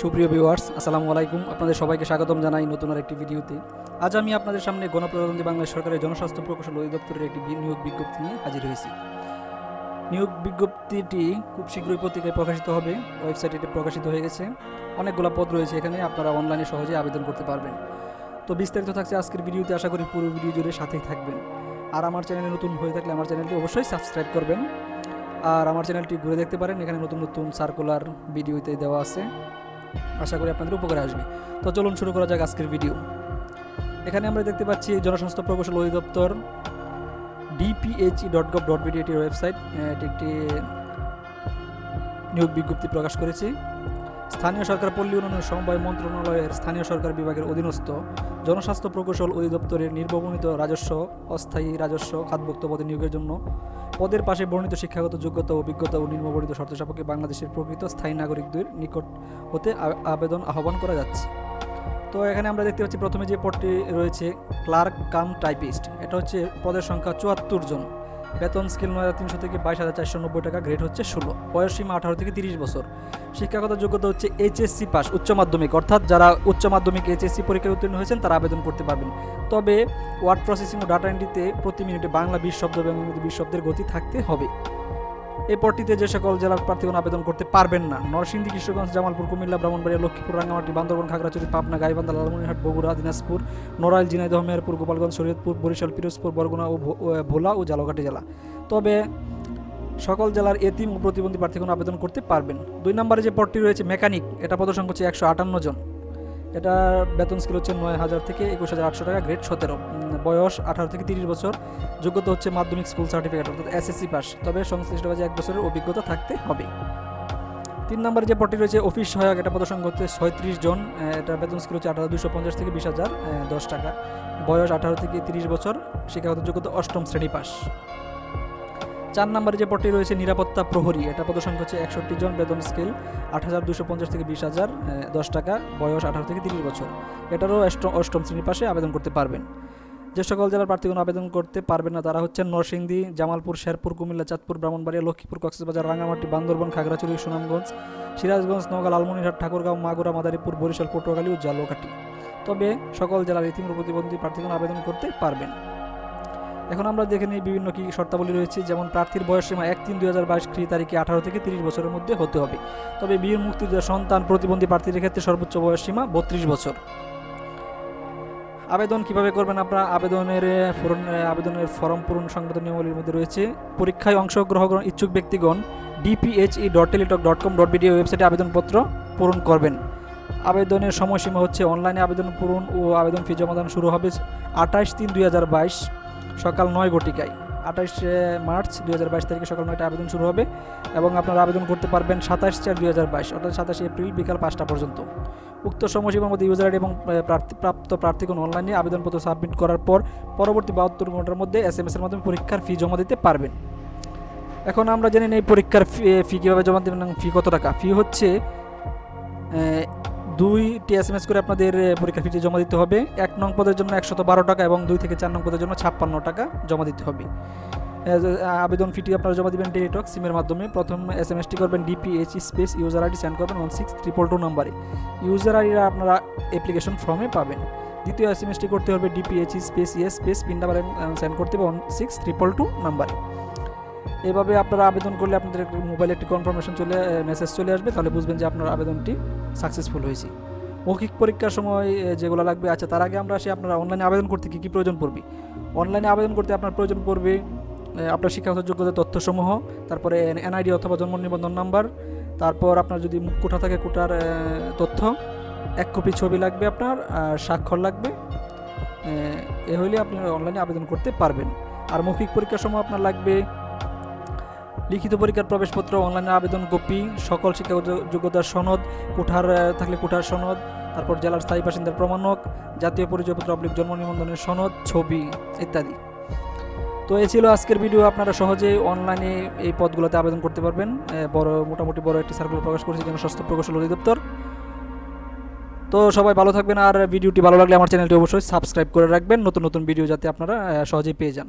সুপ্রিয় ভিউয়ার্স আসসালামু আলাইকুম। আপনাদের সবাইকে স্বাগতম জানাই নতুন আর একটি ভিডিওতে। আজ আমি আপনাদের সামনে গণপ্রজাতন্ত্রী বাংলাদেশ সরকারের জনস্বাস্থ্য প্রকৌশল অধিদপ্তরের একটি নিয়োগ বিজ্ঞপ্তি নিয়ে হাজির হয়েছি। নিয়োগ বিজ্ঞপ্তিটি খুব শীঘ্রই পত্রিকায় প্রকাশিত হবে। ওয়েবসাইটে এটি প্রকাশিত হয়ে গেছে। অনেকগুলো পদ রয়েছে এখানে, আপনারা অনলাইনে সহজে আবেদন করতে পারবেন। তো বিস্তারিত থাকছে আজকের ভিডিওতে। আশা করি পুরো ভিডিও জুড়ে সাথেই থাকবেন। আর আমার চ্যানেলে নতুন হয়ে থাকলে আমার চ্যানেলটি অবশ্যই সাবস্ক্রাইব করবেন। আর আমার চ্যানেলটি ঘুরে দেখতে পারেন। এখানে নতুন নতুন সার্কুলার ভিডিওতে দেওয়া আছে। আশা করি আপনাদের উপকারে আসবে। তো চলুন শুরু করা যাক আজকের ভিডিও এখানে আমরা দেখতে পাচ্ছি জনস্বাস্থ্য প্রকৌশল অধিদপ্তর DPHE dot gov dot BD এটির ওয়েবসাইট এটি একটি নিয়োগ বিজ্ঞপ্তি প্রকাশ করেছে। স্থানীয় সরকার পল্লী উন্নয়ন সমবায় মন্ত্রণালয়ের স্থানীয় সরকার বিভাগের অধীনস্থ, জনস্বাস্থ্য প্রকৌশল অধিদপ্তরের নির্বহনিত রাজস্ব, অস্থায়ী রাজস্ব খাতভুক্ত পদে নিয়োগের জন্য পদের পাশে বর্ণিত শিক্ষাগত যোগ্যতা অভিজ্ঞতা ও নিম্নবর্ণিত শর্ত সাপেক্ষে বাংলাদেশের প্রকৃত স্থায়ী নাগরিকদের নিকট হতে আবেদন আহ্বান করা যাচ্ছে। তো এখানে আমরা দেখতে পাচ্ছি প্রথমে যে পদটি রয়েছে, ক্লার্ক কাম টাইপিস্ট। এটা হচ্ছে পদের সংখ্যা চুয়াত্তর জন। বেতন স্কেল নয় হাজার তিনশো থেকে বাইশ হাজার চারশো নব্বই টাকা গ্রেড হচ্ছে ষোলো। বয়স সীমা আঠারো থেকে তিরিশ বছর। শিক্ষাগত যোগ্যতা হচ্ছে এইচএসসি পাস উচ্চ মাধ্যমিক। অর্থাৎ যারা উচ্চ মাধ্যমিক এইচএসসি পরীক্ষায় উত্তীর্ণ হয়েছেন, তারা আবেদন করতে পারবেন। তবে ওয়ার্ড প্রসেসিং ও ডাটা এন্ট্রিতে প্রতি মিনিটে বাংলা বিশ শব্দ এবং বিশ শব্দের গতি থাকতে হবে। এই পদটিতে যে সকল জেলার প্রার্থীগণ আবেদন করতে পারবেন না। নরসিংদী, কিশোরগঞ্জ, জামালপুর, কুমিল্লা, ব্রাহ্মণবাড়িয়া, লক্ষ্মীপুর, রাঙ্গামাটি, বান্দরবান, খাগড়াছড়ি, পাবনা, গাইবান্ধা, লালমনিরহাট, বগুড়া, দিনাজপুর, নড়াইল, ঝিনাইদহ, মেহেরপুর, গোপালগঞ্জ, শরীয়তপুর, বরিশাল, পিরোজপুর, বরগুনা ও ভোলা ও জালকাঠি জেলা। তবে সকল জেলার এতিম ও প্রতিবন্ধী প্রার্থীগণ আবেদন করতে পারবেন। দুই নম্বরে যে পদটি রয়েছে মেকানিক, এটা পদসংখ্যা হচ্ছে একশো আটান্ন জন। এটা বেতন স্কেল হচ্ছে নয় হাজার থেকে একুশ হাজার আটশো টাকা গ্রেড সতেরো। বয়স আঠারো থেকে তিরিশ বছর। যোগ্যতা হচ্ছে মাধ্যমিক স্কুল সার্টিফিকেট অর্থাৎ এসএসসি পাস তবে সংশ্লিষ্ট কাজে এক বছরের অভিজ্ঞতা থাকতে হবে। তিন নম্বরে যে পদটি রয়েছে অফিস সহায়ক। এটা পদসংখ্যা হচ্ছে ছয়ত্রিশ জন। এটা বেতন স্কেল হচ্ছে আঠারো, দুশো পঞ্চাশ থেকে বিশ হাজার দশ টাকা। বয়স আঠারো থেকে তিরিশ বছর। শিক্ষাগত যোগ্যতা অষ্টম শ্রেণি পাস চার নম্বরে যে পদটি রয়েছে, নিরাপত্তা প্রহরী, এটা পদসংখ্যা হচ্ছে একষট্টি জন, বেতন স্কেল আট হাজার দুশো পঞ্চাশ থেকে বিশ হাজার দশ টাকা, বয়স আঠারো থেকে তিরিশ বছর। এটারও অষ্টম অষ্টম শ্রেণি পাশে আবেদন করতে পারবেন। যে সকল জেলার প্রার্থীগণ আবেদন করতে পারবেন না, তারা হচ্ছেন নরসিংদী, জামালপুর, শেরপুর, কুমিল্লা, চাঁদপুর, ব্রাহ্মণবাড়িয়া, লক্ষ্মীপুর, কক্সবাজার রাঙামাটি বান্দরবান, খাগড়াছড়ি, সুনামগঞ্জ, সিরাজগঞ্জ, নওগাঁ, লালমনিরহাট, ঠাকুরগাঁও, মাগুরা, মাদারীপুর, বরিশাল, পটুয়াখালী ও জালকাঠি তবে সকল জেলার ইতিম ও প্রতিবন্ধী প্রার্থীগণ আবেদন করতে পারবেন। এখন আমরা দেখে নিই বিভিন্ন কি শর্তাবলী রয়েছে, যেমন প্রার্থীর বয়স সীমা এক তিন দুই হাজার বাইশ তারিখে আঠারো থেকে তিরিশ বছরের মধ্যে হতে হবে। তবে বীর মুক্তিযোদ্ধা সন্তান প্রতিবন্ধী প্রার্থীদের ক্ষেত্রে সর্বোচ্চ বয়স সীমা বত্রিশ বছর। আবেদন কীভাবে করবেন আপনারা? আবেদনের পূরণ আবেদনের ফর্ম পূরণ সংক্রান্ত নিয়মাবলীর মধ্যে রয়েছে। পরীক্ষায় অংশগ্রহণ ইচ্ছুক ব্যক্তিগণ DPHE dot teletalk dot com dot BD ওয়েবসাইটে আবেদনপত্র পূরণ করবেন। আবেদনের সময়সীমা হচ্ছে, অনলাইনে আবেদন পূরণ ও আবেদন ফি জমাদান শুরু হবে আঠাশ তিন দুই হাজার বাইশ। সকাল নয় ঘটিকায়। আঠাশ মার্চ দুই হাজার বাইশ তারিখে সকাল নয়টা আবেদন শুরু হবে এবং আপনারা আবেদন করতে পারবেন সাতাশ চার দুই হাজার বাইশ, অর্থাৎ সাতাশে এপ্রিল বিকাল পাঁচটা পর্যন্ত। উক্ত সময়সীমার মধ্যে ইউজার আইডি এবং প্রার্থী, প্রাপ্ত প্রার্থীগণ অনলাইনে আবেদনপত্র সাবমিট করার পর পরবর্তী বাহাত্তর ঘণ্টার মধ্যে এস এম এর মাধ্যমে পরীক্ষার ফি জমা দিতে পারবেন। এখন আমরা জেনে নেই পরীক্ষার ফি ফি কীভাবে জমা দেবেন ফি কত টাকা। ফি হচ্ছে দুইটি এস এম এস করে আপনাদের আহ, পরীক্ষার ফিটি জমা দিতে হবে। এক নং পদের জন্য একশত বারো টাকা এবং দুই থেকে চার নং পদের জন্য ছাপ্পান্ন টাকা জমা দিতে হবে। আবেদন ফিটি আপনারা জমা দিবেন টেলিটক সিমের মাধ্যমে। প্রথম এস এম এসটি করবেন DPH space user ID send করবেন ওয়ান সিক্স ট্রিপল টু নাম্বারে। ইউজার আইডিটা আপনারা অ্যাপ্লিকেশন ফর্মে পাবেন। দ্বিতীয় এস এম এসটি করতে হবে DPH space ES space pin number send করতে হবে ওয়ান সিক্স ট্রিপল টু নাম্বারে। এভাবে আপনারা আবেদন করলে আপনাদের মোবাইলে একটি কনফার্মেশন চলে মেসেজ চলে আসবে। তাহলে বুঝবেন যে আপনার আবেদনটি সাকসেসফুল হয়েছি। মৌখিক পরীক্ষার সময় যেগুলো লাগবে আচ্ছা তার আগে আমরা আসি আপনারা অনলাইনে আবেদন করতে কী কী প্রয়োজন পড়বে? অনলাইনে আবেদন করতে আপনার প্রয়োজন পড়বে আপনার শিক্ষাগত যোগ্যতা তথ্যসমূহ তারপরে এনআইডি অথবা জন্ম নিবন্ধন নাম্বার তারপর আপনার যদি কোঠা থাকে কোটার তথ্য এক কপি ছবি লাগবে আপনার আর স্বাক্ষর লাগবে এ, হইলে আপনি অনলাইনে আবেদন করতে পারবেন। আর মৌখিক পরীক্ষার সময় আপনার লাগবে লিখিত পরীক্ষার প্রবেশপত্র, অনলাইনে আবেদন কপি, সকল শিক্ষাগত যোগ্যতার সনদ, কোঠার থাকলে কোঠার সনদ, তারপর জেলার স্থায়ী বাসিন্দার প্রমাণক, জাতীয় পরিচয়পত্র, অবলিক জন্ম নিবন্ধনের সনদ, ছবি ইত্যাদি। তো এই ছিল আজকের ভিডিও আপনারা সহজেই অনলাইনে এই পদগুলোতে আবেদন করতে পারবেন। বড়, মোটামুটি বড় একটি সার্কুলার প্রকাশ করেছে জনস্বাস্থ্য প্রকৌশল অধিদপ্তর। তো সবাই ভালো থাকবেন, আর ভিডিওটি ভালো লাগলে আমার চ্যানেলটি অবশ্যই সাবস্ক্রাইব করে রাখবেন। নতুন নতুন ভিডিও যাতে আপনারা সহজেই পেয়ে যান।